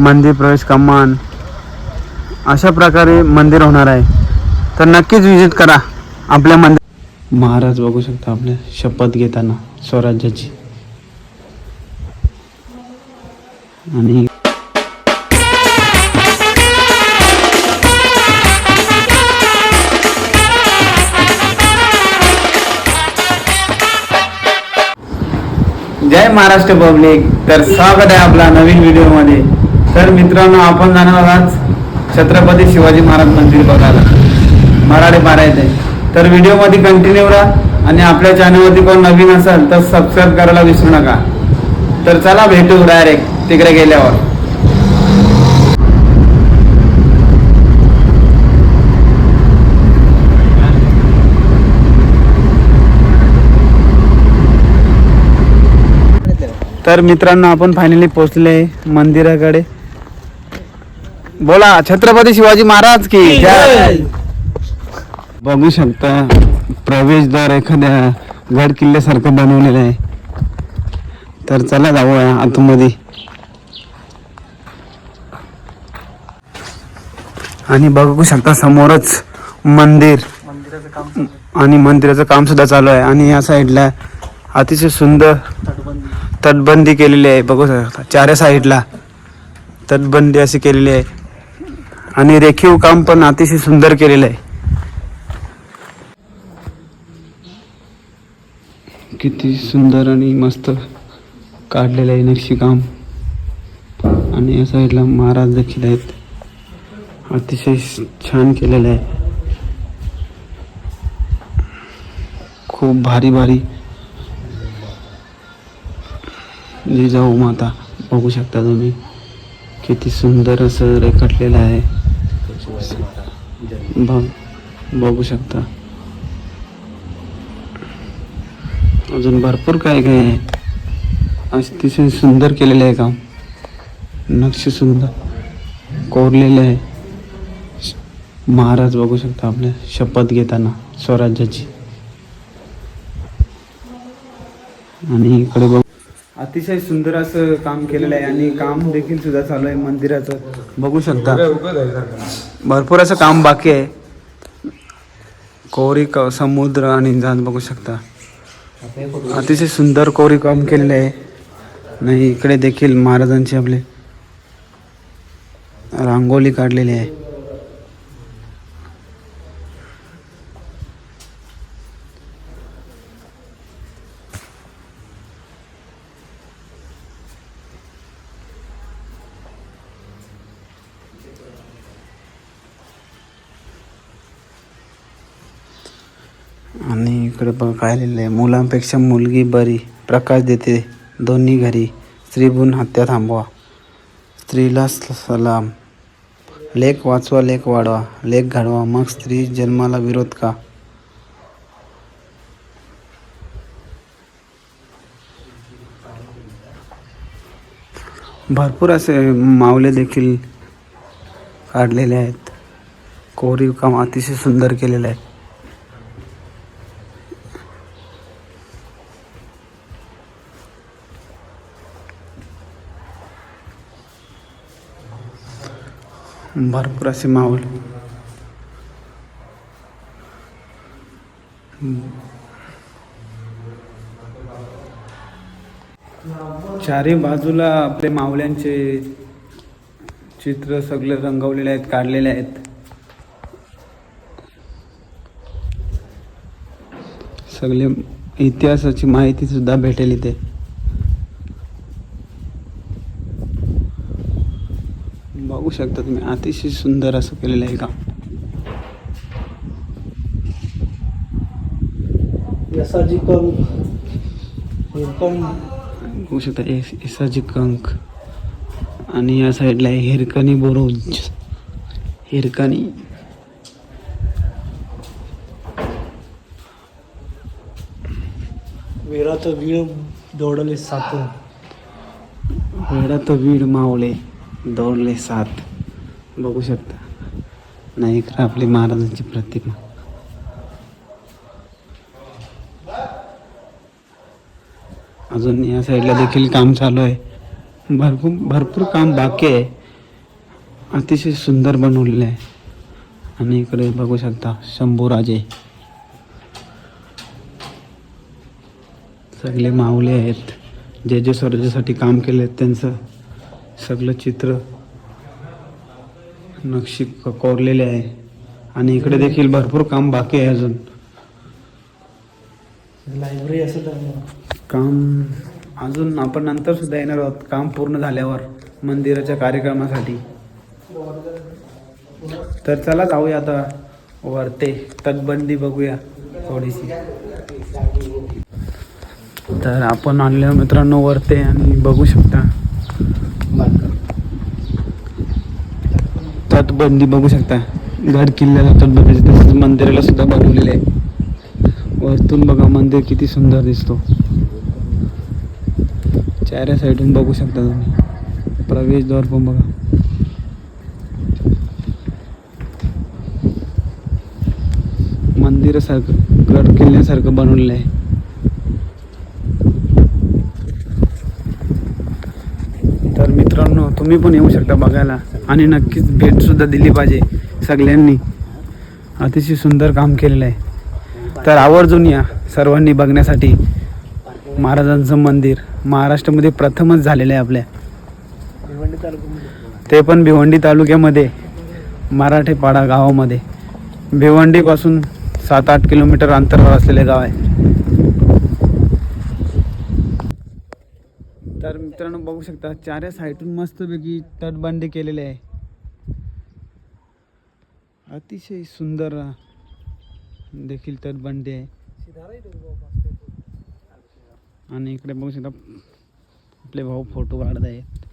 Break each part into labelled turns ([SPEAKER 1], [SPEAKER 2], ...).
[SPEAKER 1] मंदिर प्रवेश कमान. अशा प्रकारे मंदिर होणार आहे. तर नक्कीच विजिट करा. आपल्या मंदिर महाराज बघू शकता आपल्या शपथ घेताना स्वराज्याची. आणि जय महाराष्ट्र पब्लिक. तर स्वागत आहे आपला नवीन व्हिडिओमध्ये तर मित्रांनो आपण जाणार आज छत्रपती शिवाजी महाराज मंदिर बघायला. मराठे मारायचे तर व्हिडिओमध्ये कंटिन्यू राहा आणि आपल्या चॅनलवरती कोण नवीन असेल तर सबस्क्राईब करायला विसरू नका. तर चला भेटू डायरेक्ट तिकडे गेल्यावर. तर मित्रांनो आपण फायनली पोहोचले मंदिराकडे. बोला छत्रपती शिवाजी महाराज की जय. बघू शकता प्रवेशद्वार एखाद्या गड किल्ल्यासारखं बनवलेलं आहे. तर चला जाऊया आतमध्ये. आणि बघू शकता समोरच मंदिर. आणि मंदिराचं काम सुद्धा चालू आहे. आणि या साईडला अतिशय सुंदर तटबंदी केलेली आहे. बघू शकता चार साईडला तटबंदी अशी केलेली आहे. आणि रेखीव काम पण अतिशय सुंदर केलेलं आहे. किती सुंदर आणि मस्त काढलेलं आहे नक्षीकाम आणि या साईडला महाराज देखील आहेत. अतिशय छान केलेलं आहे. खूप भारी भारी. जिजाऊ माता बघू शकता तुम्ही. किती सुंदर असं रेखाटलेलं आहे. बघ बघू शकता. अजून भरपूर काय काय आहे. अतिशय सुंदर केलेलं आहे काम. नक्ष सुंदर. कोरलेलं आहे. महाराज बघू शकता आपल्या शपथ घेताना स्वराज्याची. आणि इकडे बघ. अतिशय सुंदर असं काम केलेलं आहे आणि काम देखील सुद्धा चालू आहे मंदिराचं. बघू शकता. भरपूर असं काम बाकी आहे. कोरी क समुद्र आणि जात बघू शकता. अतिशय सुंदर कोरी काम केलेलं आहे. नाही इकडे देखील महाराजांची आपले रांगोली काढलेली आहे. आणि इकडे बघ काय लिहिलं आहे. मुलांपेक्षा मुलगी बरी. प्रकाश देते. दोन्ही घरी. स्त्रीभून हत्या थांबवा. स्त्रीला सलाम. लेख वाचवा लेख वाढवा. लेख घडवा. मग स्त्री जन्माला विरोध का? भरपूर असे मावले देखील काढलेले आहेत. कोरीव काम अतिशय सुंदर केलेलं आहे. भरपूर असे माहोल. चारी बाजूला आपले मावल्यांचे चित्र सगळे रंगवलेले आहेत काढलेले आहेत. सगळे इतिहासाची माहिती सुद्धा भेटेल इथे. बघू शकता तुम्ही. अतिशय सुंदर असं केलेलं आहे
[SPEAKER 2] हिरकण
[SPEAKER 1] बघू शकता एस इसाजी कंक आणि या साईडला आहे हिरकणी बुरुज. हिरकणी.
[SPEAKER 2] वीराचं वीळ दौडले सात
[SPEAKER 1] वेळा तो वीड मावले. दौडले सात. बघू शकता. नाही इकडं आपली महाराजांची प्रतिमा. अजून या साईडला देखील काम चालू आहे. भरपूर भरपूर काम बाकी आहे. अतिशय सुंदर बनवलेलं आहे. आणि इकडे बघू शकता शंभूराजे. सगळे माऊले आहेत. जे जे स्वराज्यासाठी काम केले आहेत त्यांचं सगळं चित्र नक्षी कोरलेले आहे. आणि इकडे देखील भरपूर काम बाकी आहे अजून.
[SPEAKER 2] लायब्ररी असं
[SPEAKER 1] काम अजून आपण नंतर सुद्धा येणार आहोत. काम पूर्ण झाल्यावर मंदिराच्या कार्यक्रमासाठी. तर चला जाऊया आता वरते. तटबंदी बघूया थोडीशी. तर आपण आणल्या मित्रांनो वरते आणि बघू शकता. तटबंदी बघू शकता. गड किल्ल्याला तटबंदी तसेच मंदिराला सुद्धा बनवलेले आहे. वरतून बघा मंदिर किती सुंदर दिसतो. चाऱ्या साईडून बघू शकता तुम्ही. प्रवेशद्वार पण बघा. मंदिरासारखं गड किल्ल्यासारखं बनवलेलं आहे तर मित्रांनो तुम्ही पण येऊ शकता बघायला. आणि नक्कीच भेटसुद्धा दिली पाहिजे सगळ्यांनी. अतिशय सुंदर काम केलेलं आहे. तर आवर्जून या सर्वांनी बघण्यासाठी महाराजांचं मंदिर. महाराष्ट्रामध्ये प्रथमच झालेलं आहे आपल्या. ते पण भिवंडी तालुक्यामध्ये मराठेपाडा गावामध्ये. भिवंडीपासून सात आठ किलोमीटर अंतरावर असलेले गाव आहे. तर मित्रांनो बघू शकता चारही साईडून मस्तपैकी तटबंदी केलेली आहे. अतिशय सुंदर देखील तटबंदी आहे. आणि इकडे बघू शकता आपले भाऊ फोटो काढत आहेत.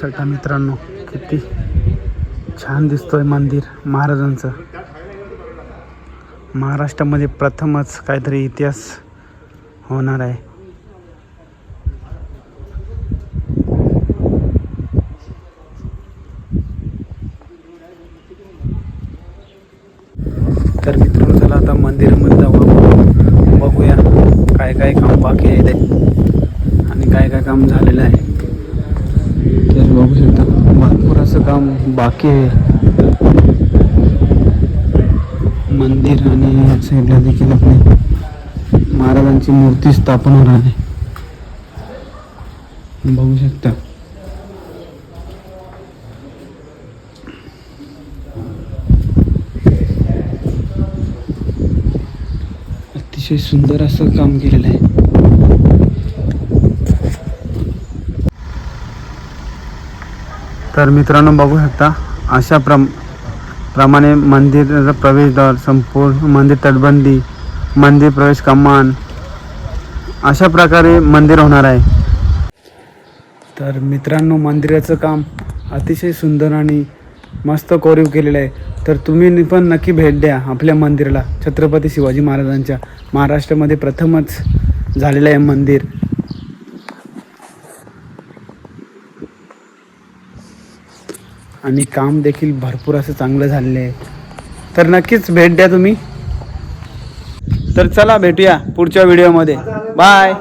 [SPEAKER 1] शकता मित्रांनो किती छान दिसतोय मंदिर महाराजांचं. महाराष्ट्रामध्ये प्रथमच काहीतरी इतिहास होणार आहे. तर मित्रांनो चला आता मंदिरामध्ये जाऊ बघूया काय काय काम बाकी आहे ते आणि काय काय काम झालेलं आहे. तर बघू शकता भरपूर असं काम बाकी आहे. मंदिर आणि या साईडला देखील आपली महाराजांची मूर्ती स्थापन होणार आहे. बघू शकता. अतिशय सुंदर असं काम केलेलं आहे. तर मित्रांनो बघू शकता अशा प्रम प्रमाणे मंदिराचा प्रवेशद्वार संपूर्ण मंदिर तटबंदी मंदिर प्रवेश कमान अशा प्रकारे मंदिर होणार आहे. तर मित्रांनो मंदिराचं काम अतिशय सुंदर आणि मस्त कोरीव केलेलं आहे. तर तुम्ही पण नक्की भेट द्या आपल्या मंदिराला छत्रपती शिवाजी महाराजांच्या महाराष्ट्रामध्ये प्रथमच झालेलं आहे मंदिर. आणि काम देखील भरपूर असं चांगलं झालेलं आहे. तर नक्कीच भेट द्या तुम्ही. तर चला भेटूया पुढच्या व्हिडिओमध्ये. बाय